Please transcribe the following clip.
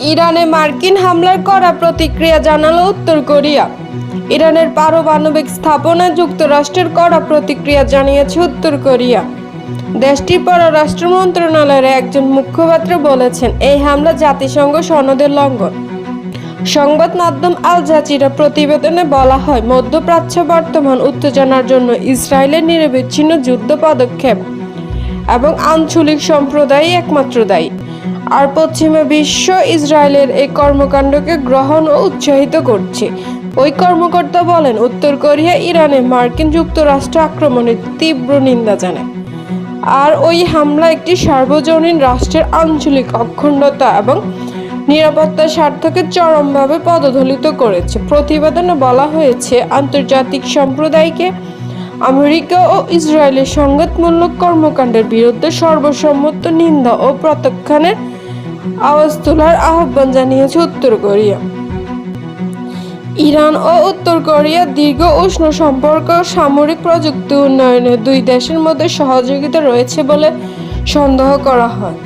ইরানে মার্কিন হামলার করা প্রতিক্রিয়া জানালো উত্তর কোরিয়া। ইরানের পারমাণবিক স্থাপনায় যুক্তরাষ্ট্রের করা প্রতিক্রিয়া জানিয়েছে উত্তর কোরিয়া। দেশটির পররাষ্ট্র মন্ত্রণালয়ের একজন মুখপাত্র বলেছেন, এই হামলা জাতিসংঘ সনদের লঙ্ঘন। সংবাদ মাধ্যম আল জাজিরা প্রতিবেদনে বলা হয়, মধ্যপ্রাচ্য বর্তমান উত্তেজনার জন্য ইসরায়েলের নিরবিচ্ছিন্ন যুদ্ধ পদক্ষেপ এবং আঞ্চলিক সম্প্রদায় একমাত্র দায়ী। আর পশ্চিমা বিশ্ব ইসরায়েলের এই কর্মকাণ্ডকে গ্রহণ ও উৎসাহিত করছে। ওই কর্মকর্তা বলেন, উত্তর কোরিয়া ইরানে মার্কিন যুক্তরাষ্ট্র আক্রমণের তীব্র নিন্দা জানায়। আর ওই হামলা একটি সার্বজনীন রাষ্ট্রের আঞ্চলিক অখণ্ডতা এবং নিরাপত্তার স্বার্থকে চরমভাবে পদদলিত করেছে। প্রতিবেদনে বলা হয়েছে, আন্তর্জাতিক সম্প্রদায়কে আমেরিকা ও ইসরায়েলের সংঘাতমূলক কর্মকাণ্ডের বিরুদ্ধে সর্বসম্মত নিন্দা ও প্রত্যাখ্যানের আওয়াজ তোলার আহ্বান জানিয়েছে উত্তর কোরিয়া। ইরান ও উত্তর কোরিয়া দীর্ঘ উষ্ণ সম্পর্ক সামরিক প্রযুক্তি উন্নয়নে দুই দেশের মধ্যে সহযোগিতা রয়েছে বলে সন্দেহ করা হয়।